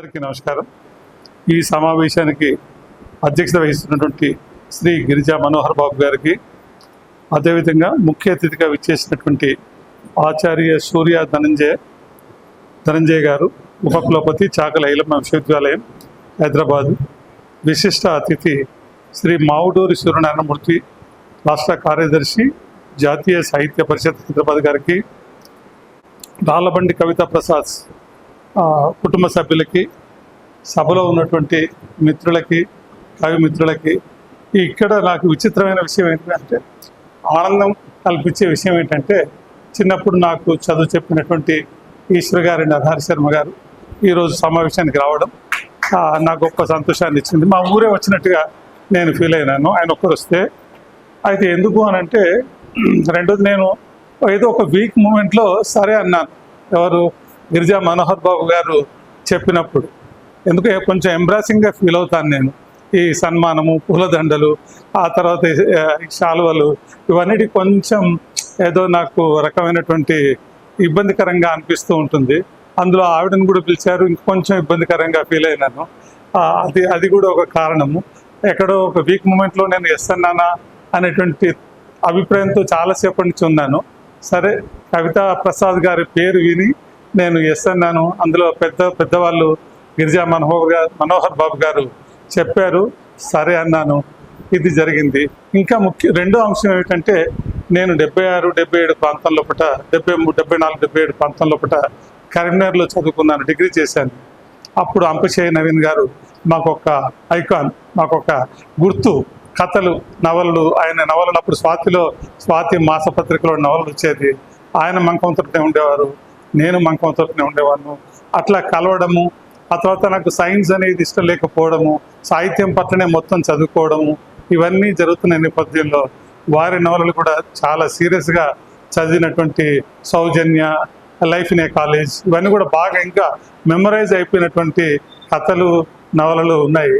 అందరికీ నమస్కారం. ఈ సమావేశానికి అధ్యక్షత వహిస్తున్నటువంటి శ్రీ గిరిజా మనోహర్ బాబు గారికి అదేవిధంగా ముఖ్య అతిథిగా విచ్చేసినటువంటి ఆచార్య సూర్య ధనంజయ ధనంజయ గారు ఉపకులపతి చాకల ఐలమ్మ విశ్వవిద్యాలయం హైదరాబాదు. విశిష్ట అతిథి శ్రీ మావుడూరి సూర్యనారాయణమూర్తి రాష్ట్ర కార్యదర్శి జాతీయ సాహిత్య పరిషత్ హైదరాబాద్ గారికి రాళ్ళబండి కవితా ప్రసాద్ కుటుంబ సభ్యులకి సభలో ఉన్నటువంటి మిత్రులకి కవి మిత్రులకి ఇక్కడ నాకు విచిత్రమైన విషయం ఏంటంటే ఆనందం కల్పించే విషయం ఏంటంటే చిన్నప్పుడు నాకు చదువు చెప్పినటువంటి ఈశ్వర్ గారి నరహరి శర్మ గారు ఈరోజు సమావేశానికి రావడం నాకు గొప్ప సంతోషాన్ని ఇచ్చింది. మా ఊరే వచ్చినట్టుగా నేను ఫీల్ అయినాను. ఆయన ఒక్కరు వస్తే అయితే ఎందుకు అని అంటే రెండోది నేను ఏదో ఒక వీక్ మూమెంట్లో సరే అన్నాను. ఎవరు గిరిజా మనోహర్ బాబు గారు చెప్పినప్పుడు. ఎందుకంటే కొంచెం ఎంబ్రాసింగ్గా ఫీల్ అవుతాను నేను. ఈ సన్మానము పూలదండలు ఆ తర్వాత ఈ శాలువలు ఇవన్నీ కొంచెం ఏదో నాకు రకమైనటువంటి ఇబ్బందికరంగా అనిపిస్తూ ఉంటుంది. అందులో ఆవిడని కూడా పిలిచారు ఇంకొంచెం ఇబ్బందికరంగా ఫీల్ అయినాను. అది అది కూడా ఒక కారణము. ఎక్కడో ఒక వీక్ మూమెంట్లో నేను ఎస్తున్నానా అనేటువంటి అభిప్రాయంతో చాలాసేపటి నుంచి ఉన్నాను. సరే కవితా ప్రసాద్ గారి పేరు విని నేను ఎస్ అన్నాను అందులో పెద్ద పెద్దవాళ్ళు గిరిజా మనోహర్ గారు మనోహర్ బాబు గారు చెప్పారు సరే అన్నాను. ఇది జరిగింది. ఇంకా ముఖ్య రెండో అంశం ఏమిటంటే నేను డెబ్బై ఆరు డెబ్బై ఏడు ప్రాంతంలో లోపల డెబ్బై మూడు డెబ్బై నాలుగు డెబ్బై ఏడు ప్రాంతం లోపల కరీంనగర్లో చదువుకున్నాను డిగ్రీ చేశాను. అప్పుడు అంపశయ్య నవీన్ గారు మాకొక ఐకాన్ మాకొక గుర్తు కథలు నవలలు. ఆయన నవలలు అప్పుడు స్వాతిలో స్వాతి మాసపత్రికలో నవలలు వచ్చేది. ఆయన మంకంతోనే ఉండేవారు. నేను మంకంతోనే ఉండేవాడిను. అట్లా కలవడము ఆ తర్వాత నాకు సైన్స్ అనేది ఇష్టం లేకపోవడము సాహిత్యం పట్లనే మొత్తం చదువుకోవడము ఇవన్నీ జరుగుతున్న నేపథ్యంలో వారి నవలలు కూడా చాలా సీరియస్గా చదివినటువంటి Soujanya life in a college ఇవన్నీ కూడా బాగా ఇంకా మెమరైజ్ అయిపోయినటువంటి కథలు నవలలు ఉన్నాయి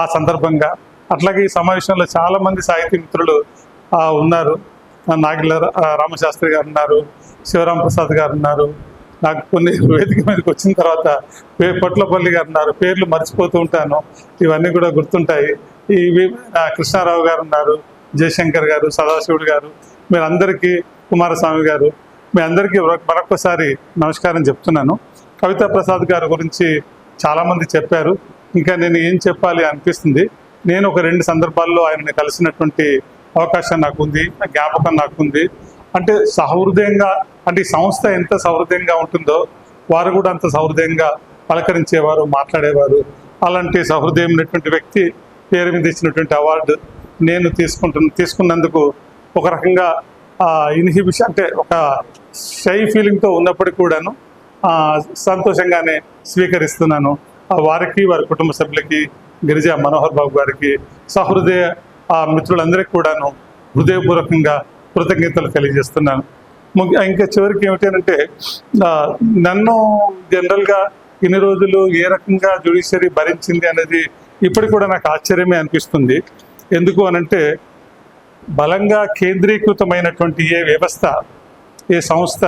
ఆ సందర్భంగా. అట్లాగే ఈ సమావేశంలో చాలామంది సాహిత్య సాహితీ మిత్రులు ఉన్నారు. నాగిల రామశాస్త్రి గారు ఉన్నారు శివరాం ప్రసాద్ గారు ఉన్నారు. నాకు కొన్ని వేదిక మీదకి వచ్చిన తర్వాత పే- పొట్లపల్లి గారు ఉన్నారు పేర్లు మర్చిపోతూ ఉంటాను. ఇవన్నీ కూడా గుర్తుంటాయి. ఈ వి- కృష్ణారావు గారు ఉన్నారు జయశంకర్ గారు సదాశివుడు గారు మీరందరికీ కుమారస్వామి గారు మీ అందరికీ మరొకసారి నమస్కారం చెప్తున్నాను. కవితా ప్రసాద్ గారి గురించి చాలామంది చెప్పారు. ఇంకా నేను ఏం చెప్పాలి అనిపిస్తుంది. నేను ఒక రెండు సందర్భాల్లో ఆయనని కలిసినటువంటి అవకాశం నాకు ఉంది జ్ఞాపకం నాకు ఉంది అంటే సహృదయంగా అంటే ఈ సంస్థ ఎంత సహృదయంగా ఉంటుందో వారు కూడా అంత సహృదయంగా పలకరించేవారు మాట్లాడేవారు. అలాంటి సహృదయమైనటువంటి వ్యక్తి పేరు మీద ఇచ్చినటువంటి అవార్డు నేను తీసుకుంటున్న తీసుకున్నందుకు ఒక రకంగా ఇన్హిబిషన్ అంటే ఒక షై ఫీలింగ్తో ఉన్నప్పటికీ కూడాను సంతోషంగానే స్వీకరిస్తున్నాను. వారికి వారి కుటుంబ సభ్యులకి గిరిజా మనోహర్ బాబు గారికి సహృదయ మిత్రులందరికీ కూడాను హృదయపూర్వకంగా కృతజ్ఞతలు తెలియజేస్తున్నాను. ముఖ్య ఇంకా చివరికి ఏమిటంటే నన్ను జనరల్గా ఇన్ని రోజులు ఏ రకంగా జ్యుడిషియరీ భరించింది అనేది ఇప్పటికి కూడా నాకు ఆశ్చర్యమే అనిపిస్తుంది. ఎందుకు అనంటే బలంగా కేంద్రీకృతమైనటువంటి ఏ వ్యవస్థ ఏ సంస్థ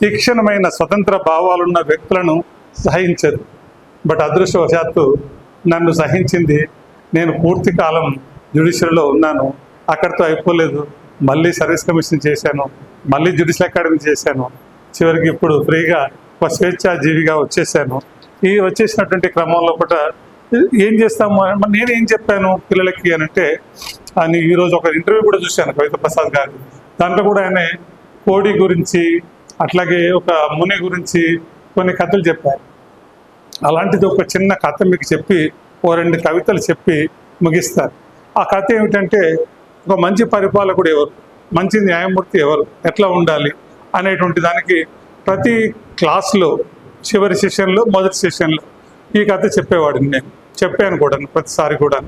తీక్షణమైన స్వతంత్ర భావాలున్న వ్యక్తులను సహించదు. బట్ అదృష్టవశాత్తు నన్ను సహించింది నేను పూర్తి కాలం జ్యుడిషియరీలో ఉన్నాను. అక్కడితో అయిపోలేదు. మళ్ళీ సర్వీస్ కమిషన్ చేశాను మళ్ళీ జ్యుడిషియల్ అకాడమీ చేశాను చివరికి ఇప్పుడు ఫ్రీగా ఒక స్వేచ్ఛాజీవిగా వచ్చేసాను. ఈ వచ్చేసినటువంటి క్రమంలో కూడా ఏం చేస్తాము? నేను ఏం చెప్పాను పిల్లలకి అని అంటే అని ఈరోజు ఒక ఇంటర్వ్యూ కూడా చూశాను కవిత ప్రసాద్ గారు. దాంట్లో కూడా ఆయన కోడి గురించి అట్లాగే ఒక ముని గురించి కొన్ని కథలు చెప్పారు. అలాంటిది ఒక చిన్న కథ మీకు చెప్పి ఓ రెండు కవితలు చెప్పి ముగిస్తారు ఆ కథ ఏమిటంటే ఒక మంచి పరిపాలకుడు ఎవరు? మంచి న్యాయమూర్తి ఎవరు? ఎట్లా ఉండాలి? అనేటువంటి దానికి ప్రతి క్లాస్లో చివరి సెషన్లో మొదటి సెషన్లో ఈ కథ చెప్పేవాడిని నేను. చెప్పాను కూడా ప్రతిసారి కూడా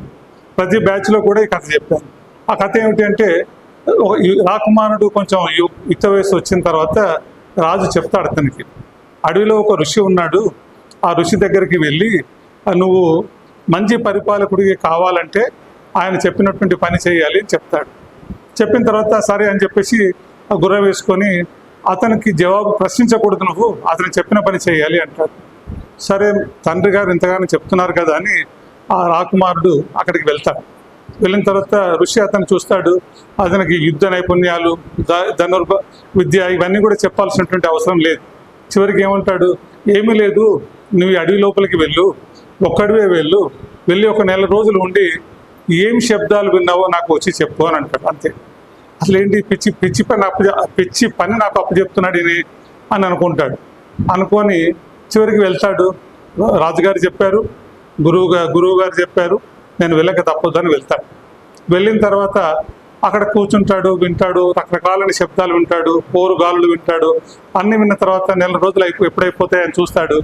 ప్రతి బ్యాచ్లో కూడా ఈ కథ చెప్పాను. ఆ కథ ఏమిటి అంటే రాకుమారుడు కొంచెం యుక్త వయసు వచ్చిన తర్వాత రాజు చెప్తాడు అతనికి. అడవిలో ఒక ఋషి ఉన్నాడు. ఆ ఋషి దగ్గరికి వెళ్ళి "ఆ, నువ్వు మంచి పరిపాలకుడికి కావాలంటే ఆయన చెప్పినటువంటి పని చేయాలి అని చెప్తాడు. చెప్పిన తర్వాత సరే అని చెప్పేసి ఆ గుర్ర వేసుకొని అతనికి జవాబు ప్రశ్నించకూడదు నువ్వు అతను చెప్పిన పని చేయాలి అంటాడు. సరే తండ్రి గారు ఇంతగానో చెప్తున్నారు కదా అని ఆ రాకుమారుడు అక్కడికి వెళ్తాడు. వెళ్ళిన తర్వాత ఋషి అతను చూస్తాడు. అతనికి యుద్ధ నైపుణ్యాలు ధనుర్భ విద్య ఇవన్నీ కూడా చెప్పాల్సినటువంటి అవసరం లేదు. చివరికి ఏమంటాడు? ఏమీ లేదు నువ్వు అడవి లోపలికి వెళ్ళు ఒక్కడివే వెళ్ళు వెళ్ళి ఒక నెల రోజులు ఉండి ఏం శబ్దాలు విన్నావో నాకు వచ్చి చెప్పు అని అంటాడు. అంతే. అసలు ఏంటి? పిచ్చి పిచ్చి పని అప్పు పిచ్చి పని నాకు అప్పు చెప్తున్నాడు ఇది అని అనుకుంటాడు. అనుకొని చివరికి వెళ్తాడు. రాజుగారు చెప్పారు గురువు గురువు గారు చెప్పారు నేను వెళ్ళక తప్పదని వెళ్తాడు. వెళ్ళిన తర్వాత అక్కడ కూర్చుంటాడు వింటాడు రకరకాలైన శబ్దాలు వింటాడు పోరు గాలులు వింటాడు అన్ని విన్న తర్వాత నెల రోజులు అయిపో ఎప్పుడైపోతాయని చూస్తాడు.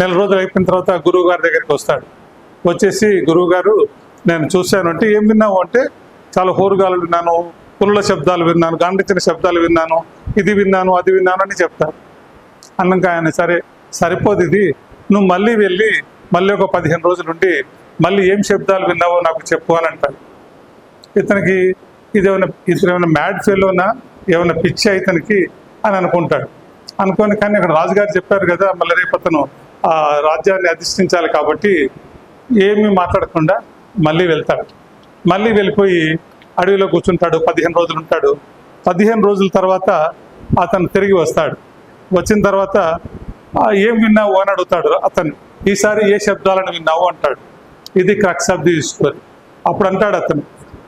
నెల రోజులు అయిపోయిన తర్వాత గురువు గారి దగ్గరికి వస్తాడు. వచ్చేసి గురువుగారు నేను చూశాను. అంటే ఏం విన్నావు అంటే చాలా హోరుగాలు విన్నాను పుల్ల శబ్దాలు విన్నాను గాండిచిన శబ్దాలు విన్నాను ఇది విన్నాను అది విన్నాను అని చెప్తారు. అన్నాక ఆయన సరే సరిపోదు ఇది. నువ్వు మళ్ళీ వెళ్ళి మళ్ళీ ఒక పదిహేను రోజులుండి మళ్ళీ ఏం శబ్దాలు విన్నావో నాకు చెప్పు అని అంటారు. ఇతనికి ఇది ఏమైనా ఇతను ఏమైనా మ్యాడ్ ఫెలోనా ఏమైనా పిచ్చి ఇతనికి అని అనుకుంటాడు. అనుకోని కానీ అక్కడ రాజుగారు చెప్పారు కదా మళ్ళీ రేపు అతను ఆ రాజ్యాన్ని అధిష్ఠించాలి కాబట్టి ఏమీ మాట్లాడకుండా మళ్ళీ వెళ్తాడు. మళ్ళీ వెళ్ళిపోయి అడవిలో కూర్చుంటాడు పదిహేను రోజులు ఉంటాడు. పదిహేను రోజుల తర్వాత అతను తిరిగి వస్తాడు. వచ్చిన తర్వాత ఏం విన్నావు? అని అడుగుతాడు అతను ఈసారి ఏ శబ్దాలను విన్నావు? అంటాడు. ఇది క్రక్స్ ఆఫ్ ది స్టోరీ అప్పుడు అంటాడు అతను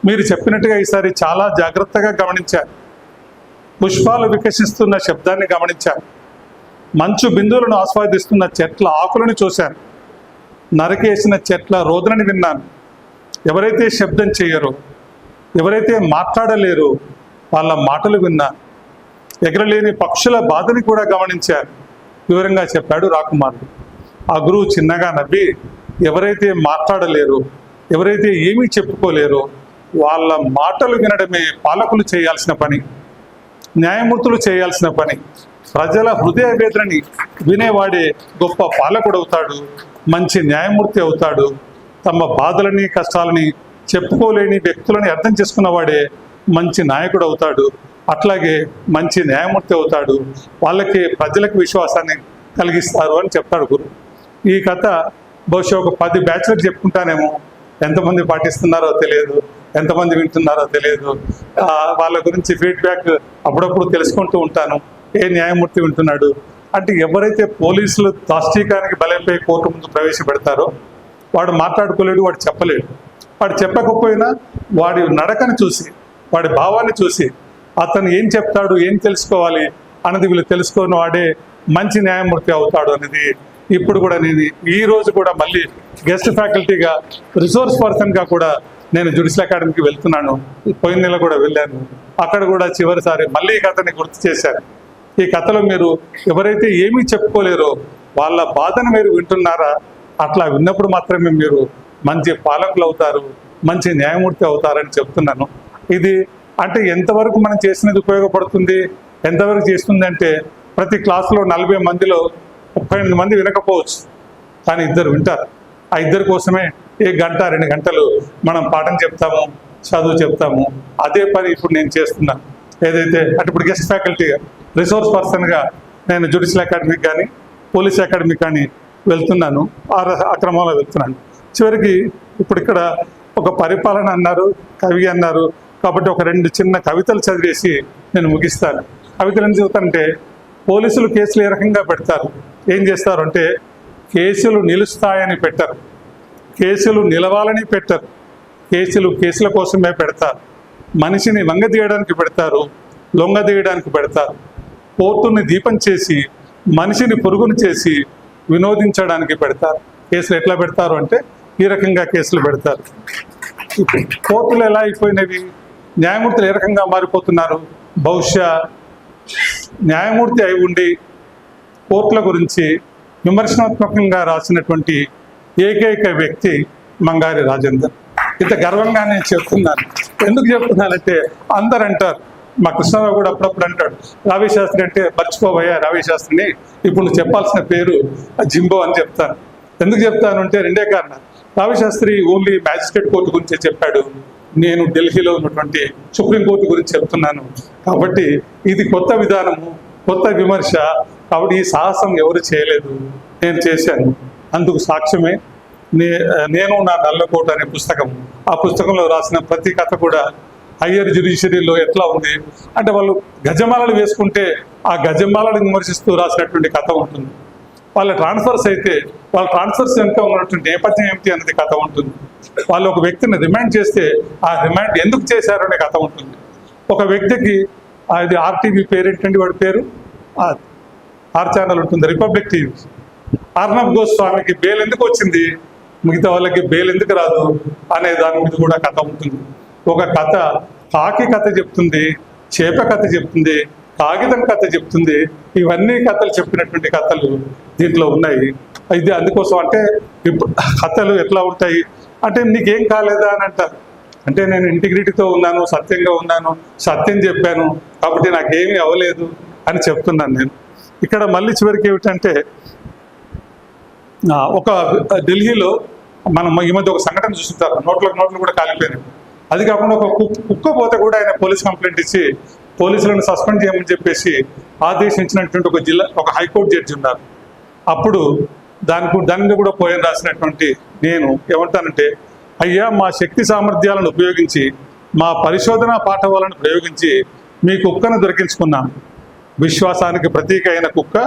మీరు చెప్పినట్టుగా ఈసారి చాలా జాగ్రత్తగా గమనించారు పుష్పాలు వికసిస్తున్న శబ్దాన్ని గమనించాను మంచు బిందువులను ఆస్వాదిస్తున్న చెట్ల ఆకులను చూశాను. నరకేసిన చెట్ల రోదనని విన్నాను. ఎవరైతే శబ్దం చేయరో ఎవరైతే మాట్లాడలేరో వాళ్ళ మాటలు విన్నా ఎగరలేని పక్షుల బాధని కూడా గమనించారు. వివరంగా చెప్పాడు రాకుమారుడు. ఆ గురువు చిన్నగా నవ్వి ఎవరైతే మాట్లాడలేరో ఎవరైతే ఏమీ చెప్పుకోలేరో వాళ్ళ మాటలు వినడమే పాలకులు చేయాల్సిన పని న్యాయమూర్తులు చేయాల్సిన పని. ప్రజల హృదయ వేదనని వినేవాడే గొప్ప పాలకుడు అవుతాడు మంచి న్యాయమూర్తి అవుతాడు తమ బాధలని కష్టాలని చెప్పుకోలేని వ్యక్తులని అర్థం చేసుకున్నవాడే మంచి నాయకుడు అవుతాడు. అట్లాగే మంచి న్యాయమూర్తి అవుతాడు. వాళ్ళకి ప్రజలకు విశ్వాసాన్ని కలిగిస్తారు అని చెప్తాడు గురు. ఈ కథ బహుశా ఒక పది బ్యాచ్లకు చెప్పుకుంటానేమో. ఎంతమంది పాటిస్తున్నారో తెలియదు. ఎంతమంది వింటున్నారో తెలియదు. వాళ్ళ గురించి ఫీడ్బ్యాక్ అప్పుడప్పుడు తెలుసుకుంటూ ఉంటాను. ఏ న్యాయమూర్తి వింటున్నాడు? అంటే ఎవరైతే పోలీసులు దాష్టీకానికి బలైపోయి కోర్టు ముందు ప్రవేశపెడతారో వాడు మాట్లాడుకోలేడు వాడు చెప్పలేడు. వాడు చెప్పకపోయినా వాడి నడకని చూసి వాడి భావాన్ని చూసి అతను ఏం చెప్తాడు ఏం తెలుసుకోవాలి అన్నది వీళ్ళు తెలుసుకొని వాడే మంచి న్యాయమూర్తి అవుతాడు అనేది ఇప్పుడు కూడా నేను ఈ రోజు కూడా మళ్ళీ గెస్ట్ ఫ్యాకల్టీగా రిసోర్స్ పర్సన్గా కూడా నేను జుడిషియల్ అకాడమీకి వెళ్తున్నాను. పోయిన నెల కూడా వెళ్ళాను. అక్కడ కూడా చివరిసారి మళ్ళీ ఈ కథని గుర్తు చేశారు. ఈ కథలో మీరు ఎవరైతే ఏమీ చెప్పుకోలేరో వాళ్ళ బాధను మీరు వింటున్నారా? అట్లా విన్నప్పుడు మాత్రమే మీరు మంచి పాలకులు అవుతారు మంచి న్యాయమూర్తి అవుతారని చెప్తున్నాను. ఇది అంటే ఎంతవరకు మనం చేసినది ఉపయోగపడుతుంది ఎంతవరకు చేస్తుంది అంటే ప్రతి క్లాసులో నలభై మందిలో ముప్పై ఎనిమిది మంది వినకపోవచ్చు. కానీ ఇద్దరు వింటారు. ఆ ఇద్దరి కోసమే ఏ గంట రెండు గంటలు మనం పాఠం చెప్తాము చదువు చెప్తాము. అదే పని ఇప్పుడు నేను చేస్తున్నా. ఏదైతే అంటే ఇప్పుడు గెస్ట్ ఫ్యాకల్టీ రిసోర్స్ పర్సన్గా నేను జుడిషియల్ అకాడమీకి కానీ పోలీస్ అకాడమీ కానీ వెళ్తున్నాను ఆ ఆ క్రమంలో వెళ్తున్నాను. చివరికి ఇప్పుడు ఇక్కడ ఒక పరిపాలన అన్నారు కవి అన్నారు కాబట్టి ఒక రెండు చిన్న కవితలు చదివేసి నేను ముగిస్తాను. కవితలు ఏం చదువుతానంటే పోలీసులు కేసులు ఏ రకంగా పెడతారు? ఏం చేస్తారు అంటే కేసులు నిలుస్తాయని పెట్టరు. కేసులు నిలవాలని పెట్టరు. కేసులు కేసుల కోసమే పెడతారు. మనిషిని వంగదీయడానికి పెడతారు లొంగదీయడానికి పెడతారు. కోర్టుని దీపం చేసి మనిషిని పొరుగును చేసి వినోదించడానికి పెడతారు. కేసులు ఎట్లా పెడతారు అంటే ఈ రకంగా కేసులు పెడతారు. కోర్టులు ఎలా అయిపోయినవి? న్యాయమూర్తులు ఏ రకంగా మారిపోతున్నారు? బహుశా న్యాయమూర్తి అయి ఉండి కోర్టుల గురించి విమర్శనాత్మకంగా రాసినటువంటి ఏకైక వ్యక్తి మంగారి రాజేందర్. ఇంత గర్వంగా నేను చెప్తున్నాను. ఎందుకు చెప్తున్నానంటే అందరు అంటారు మా కృష్ణారావు కూడా అప్పుడప్పుడు అంటాడు రావి శాస్త్రి అంటే మర్చిపోబోయా రావి శాస్త్రిని. ఇప్పుడు చెప్పాల్సిన పేరు జింబో అని చెప్తాను. ఎందుకు చెప్తాను అంటే రెండే కారణాలు. రావి శాస్త్రి ఓన్లీ మ్యాజిస్ట్రేట్ కోర్టు గురించే చెప్పాడు. నేను ఢిల్లీలో ఉన్నటువంటి సుప్రీంకోర్టు గురించి చెప్తున్నాను. కాబట్టి ఇది కొత్త విధానము కొత్త విమర్శ. కాబట్టి ఈ సాహసం ఎవరు చేయలేదు. నేను చేశాను. అందుకు సాక్ష్యమే. నే నేను నా నల్లకోట అనే పుస్తకం ఆ పుస్తకంలో రాసిన ప్రతి కథ కూడా హయ్యర్ జ్యుడిషియరీలో ఎట్లా ఉంది? అంటే వాళ్ళు గజమాలలు వేసుకుంటే ఆ గజమాలను విమర్శిస్తూ రాసినటువంటి కథ ఉంటుంది. వాళ్ళ ట్రాన్స్ఫర్స్ అయితే వాళ్ళ ట్రాన్స్ఫర్స్ ఎంత ఉన్నటువంటి నేపథ్యం ఏమిటి అనేది కథ ఉంటుంది. వాళ్ళు ఒక వ్యక్తిని రిమాండ్ చేస్తే ఆ రిమాండ్ ఎందుకు చేశారు అనే కథ ఉంటుంది. ఒక వ్యక్తికి అది ఆర్టీవీ పేరేంటండి వాడి పేరు? ఆర్ ఛానల్ ఉంటుంది రిపబ్లిక్ టీవీ. అర్ణబ్ గోస్వామికి బెయిల్ ఎందుకు వచ్చింది? మిగతా వాళ్ళకి బెయిల్ ఎందుకు రాదు? అనే దాని మీద కూడా కథ ఉంటుంది. ఒక కథ కాకి కథ చెప్తుంది చేప కథ చెప్తుంది కాగితం కథ చెప్తుంది. ఇవన్నీ కథలు చెప్పినటువంటి కథలు దీంట్లో ఉన్నాయి. ఇది అందుకోసం అంటే ఇప్పుడు కథలు ఎట్లా ఉంటాయి? అంటే నీకేం కాలేదా అని అంటారు. అంటే నేను ఇంటిగ్రిటీతో ఉన్నాను సత్యంగా ఉన్నాను సత్యం చెప్పాను కాబట్టి నాకేమీ అవ్వలేదు అని చెప్తున్నాను నేను. ఇక్కడ మళ్ళీ చివరికి ఏమిటంటే ఒక ఢిల్లీలో మనం ఈ మధ్య ఒక సంఘటన చూస్తుంటారు నోట్లకు నోట్లు కూడా కాలిపోయినాయి. అది కాకుండా ఒక కుక్క పోతే కూడా ఆయన పోలీస్ కంప్లైంట్ ఇచ్చి పోలీసులను సస్పెండ్ చేయమని చెప్పేసి ఆదేశించినటువంటి ఒక జిల్లా ఒక హైకోర్టు జడ్జి ఉన్నారు. అప్పుడు దానికి గు- కూడా పోయిన రాసినటువంటి నేను ఏమంటానంటే అయ్యా మా శక్తి సామర్థ్యాలను ఉపయోగించి మా పరిశోధన పాఠవాలను ప్రయోగించి మీ కుక్కను దొరికించుకున్నాం విశ్వాసానికి ప్రతీక అయిన కుక్క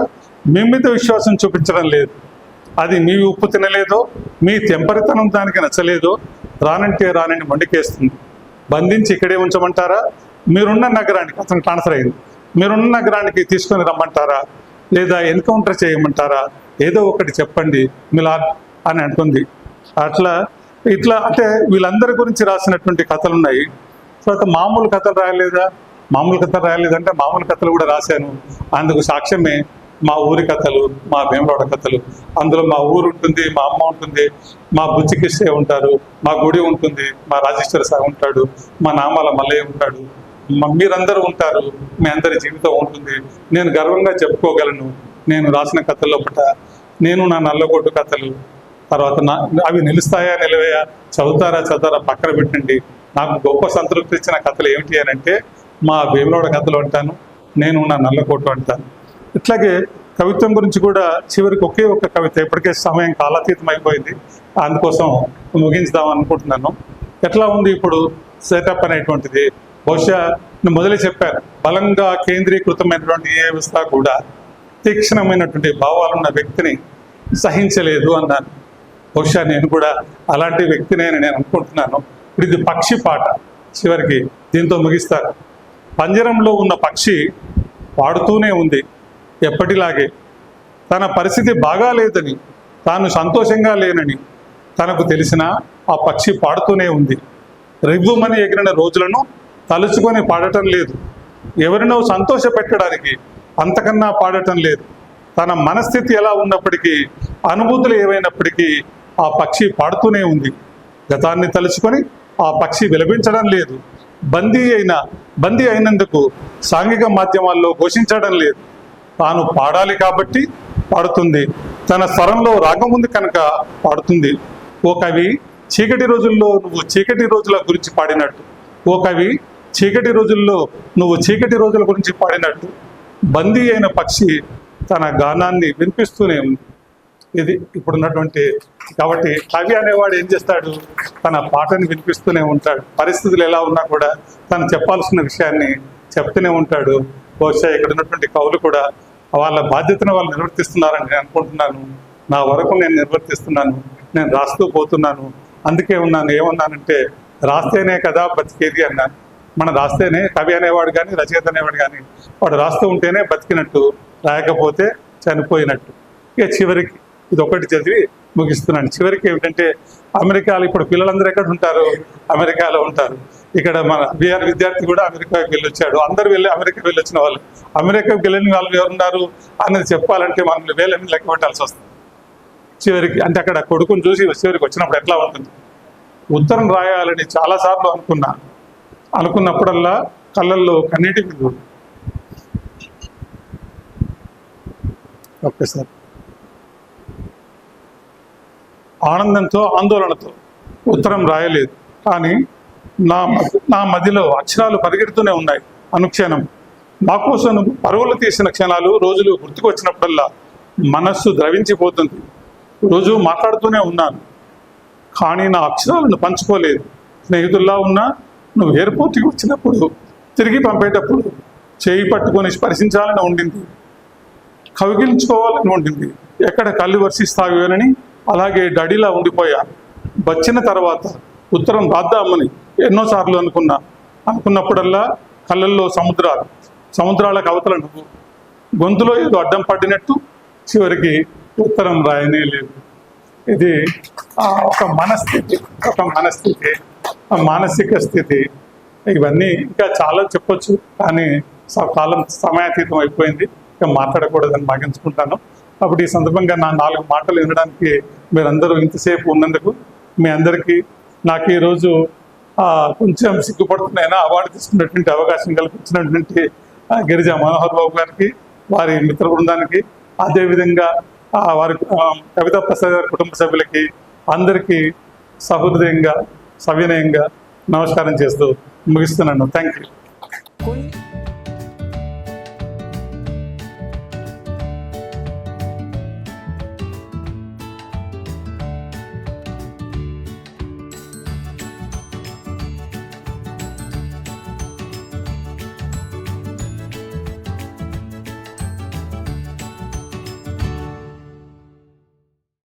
మీ మీద విశ్వాసం చూపించడం లేదు. అది మీ ఉప్పు తినలేదో మీ తెంపరితనం దానికి నచ్చలేదో రానంటే రానని మండికేస్తుంది. బంధించి ఇక్కడే ఉంచమంటారా? మీరున్న నగరానికి అతను ట్రాన్స్ఫర్ అయింది మీరున్న నగరానికి తీసుకొని రమ్మంటారా? లేదా ఎన్కౌంటర్ చేయమంటారా? ఏదో ఒకటి చెప్పండి మీలా అని అంటుంది. అట్లా ఇట్లా అంటే వీళ్ళందరి గురించి రాసినటువంటి కథలు ఉన్నాయి. తర్వాత మామూలు కథలు రాయలేదా? మామూలు కథలు రాయలేదంటే మామూలు కథలు కూడా రాశాను. అందుకు సాక్ష్యమే మా ఊరి కథలు మా భీమరాడ కథలు. అందులో మా ఊరు ఉంటుంది మా అమ్మ ఉంటుంది మా బుచ్చికిష్టే ఉంటారు మా గుడి ఉంటుంది మా రాజేశ్వర సాగు ఉంటాడు మా నామాల మల్లయ్య ఉంటాడు. మా మీరందరూ ఉంటారు మీ అందరి జీవితం ఉంటుంది. నేను గర్వంగా చెప్పుకోగలను. నేను రాసిన కథల్లో పట నేను నా నల్లగొట్టు కథలు. తర్వాత నా అవి నిలుస్తాయా నిలవయా? చదువుతారా చదువుతారా? పక్కన పెట్టండి. నాకు గొప్ప సంతృప్తి ఇచ్చిన కథలు ఏమిటి అని అంటే మా భీమలోడ కథలు అంటాను నేను నా నల్లకోటు అంటాను. ఇట్లాగే కవిత్వం గురించి కూడా చివరికి ఒకే ఒక కవిత ఇప్పటికే సమయం కాలాతీతం అయిపోయింది. అందుకోసం ముగించుదాం అనుకుంటున్నాను. ఎట్లా ఉంది ఇప్పుడు సెటప్ అనేటువంటిది? బహుశా నేను మొదలే చెప్పాను బలంగా కేంద్రీకృతమైనటువంటి ఏ వ్యవస్థ కూడా తీక్షణమైనటువంటి భావాలున్న వ్యక్తిని సహించలేదు అన్నాను. బహుశా నేను కూడా అలాంటి వ్యక్తినే అని నేను అనుకుంటున్నాను. ఇప్పుడు ఇది పక్షి పాట చివరికి దీంతో ముగిస్తారు పంజరంలో ఉన్న పక్షి పాడుతూనే ఉంది. ఎప్పటిలాగే తన పరిస్థితి బాగాలేదని తాను సంతోషంగా లేనని తనకు తెలిసిన ఆ పక్షి పాడుతూనే ఉంది. రివ్వుమని ఎగిరిన రోజులను తలుచుకొని పాడటం లేదు. ఎవరినో సంతోష పెట్టడానికి అంతకన్నా పాడటం లేదు. తన మనస్థితి ఎలా ఉన్నప్పటికీ అనుభూతులు ఏవైనప్పటికీ ఆ పక్షి పాడుతూనే ఉంది. గతాన్ని తలుచుకొని ఆ పక్షి విలపించడం లేదు. బందీ అయిన బందీ అయినందుకు సాంఘిక మాధ్యమాల్లో ఘోషించడం లేదు. తాను పాడాలి కాబట్టి పాడుతుంది. తన స్వరంలో రాగం ఉంది కనుక పాడుతుంది. ఓ కవి చీకటి రోజుల్లో నువ్వు చీకటి రోజుల గురించి పాడినట్టు. ఓ కవి చీకటి రోజుల్లో నువ్వు చీకటి రోజుల గురించి పాడినట్టు. బందీ అయిన పక్షి తన గానాన్ని వినిపిస్తూనే ఉంది. ఇది ఇప్పుడున్నటువంటి కాబట్టి కవి అనేవాడు ఏం చేస్తాడు? తన పాటని వినిపిస్తూనే ఉంటాడు. పరిస్థితులు ఎలా ఉన్నా కూడా తను చెప్పాల్సిన విషయాన్ని చెప్తూనే ఉంటాడు. బహుశా ఇక్కడ ఉన్నటువంటి కవులు కూడా వాళ్ళ బాధ్యతను వాళ్ళు నిర్వర్తిస్తున్నారని నేను అనుకుంటున్నాను. నా వరకు నేను నిర్వర్తిస్తున్నాను. నేను రాస్తూ పోతున్నాను. అందుకే ఉన్నాను. ఏమన్నానంటే రాస్తేనే కదా బతికేది అన్నాను మనం రాస్తేనే కవి అనేవాడు కానీ రచయిత అనేవాడు కానీ వాడు రాస్తూ ఉంటేనే బతికినట్టు రాయకపోతే చనిపోయినట్టు. ఇక చివరికి ఇది ఒకటి చదివి ముగిస్తున్నాను. చివరికి ఏమిటంటే అమెరికాలో ఇప్పుడు పిల్లలందరూ ఎక్కడ ఉంటారు? అమెరికాలో ఉంటారు. ఇక్కడ మన బీఆర్ విద్యార్థి కూడా అమెరికాకి వెళ్ళొచ్చాడు. అందరు వెళ్ళి అమెరికా వెళ్ళి వచ్చిన వాళ్ళు. అమెరికాకి వెళ్ళిన వాళ్ళు ఎవరున్నారు అన్నది చెప్పాలంటే మనం వేలని లెక్క పెట్టాల్సి వస్తుంది. చివరికి అంటే అక్కడ కొడుకుని చూసి చివరికి వచ్చినప్పుడు ఎట్లా ఉంటుంది? ఉత్తరం రాయాలని చాలాసార్లు అనుకున్నా. అనుకున్నప్పుడల్లా కళ్ళల్లో కన్నీటి ఓకే సార్. ఆనందంతో ఆందోళనతో ఉత్తరం రాయలేదు. కానీ నా నా మదిలో అక్షరాలు పరిగెడుతూనే ఉన్నాయి అనుక్షణం. నా కోసం పరువులు తీసిన క్షణాలు రోజులు గుర్తుకొచ్చినప్పుడల్లా మనస్సు ద్రవించిపోతుంది. రోజు మాట్లాడుతూనే ఉన్నాను. కానీ నా అక్షరాలను పంచుకోలేదు. స్నేహితుల్లా ఉన్నా నువ్వు ఎయిర్పోర్ట్కి వచ్చినప్పుడు తిరిగి పంపేటప్పుడు చేయి పట్టుకొని స్పర్శించాలని ఉండింది. కవిగిలించుకోవాలని ఉండింది. ఎక్కడ కళ్ళు వర్షిస్తావేనని అలాగే డడిలా ఉండిపోయాను వచ్చిన తర్వాత ఉత్తరం రాద్దామని ఎన్నోసార్లు అనుకున్నా. అనుకున్నప్పుడల్లా కళ్ళల్లో సముద్రాలు సముద్రాలకు అవతల నువ్వు. గొంతులో ఏదో అడ్డం పడినట్టు చివరికి ఉత్తరం రాయనే లేదు. ఇది ఒక మనస్థితి ఒక మనస్థితి ఆ మానసిక స్థితి. ఇవన్నీ ఇంకా చాలా చెప్పొచ్చు కానీ స- కాలం సమయాతీతం అయిపోయింది. ఇంకా మాట్లాడకూడదని భావించుకుంటాను. కాబట్టి ఈ సందర్భంగా నా నాలుగు మాటలు వినడానికి మీరందరూ ఇంతసేపు ఉన్నందుకు మీ అందరికీ నాకు ఈరోజు కొంచెం సిగ్గుపడుతున్నాయినా అవార్డు తీసుకున్నటువంటి అవకాశం కల్పించినటువంటి గిరిజ మనోహర్ బాబు గారికి వారి మిత్ర బృందానికి అదేవిధంగా వారి కవితా ప్రసాద్ గారి కుటుంబ సభ్యులకి అందరికీ సహృదయంగా సవినయంగా నమస్కారం చేస్తూ ముగిస్తున్నాను. Thank you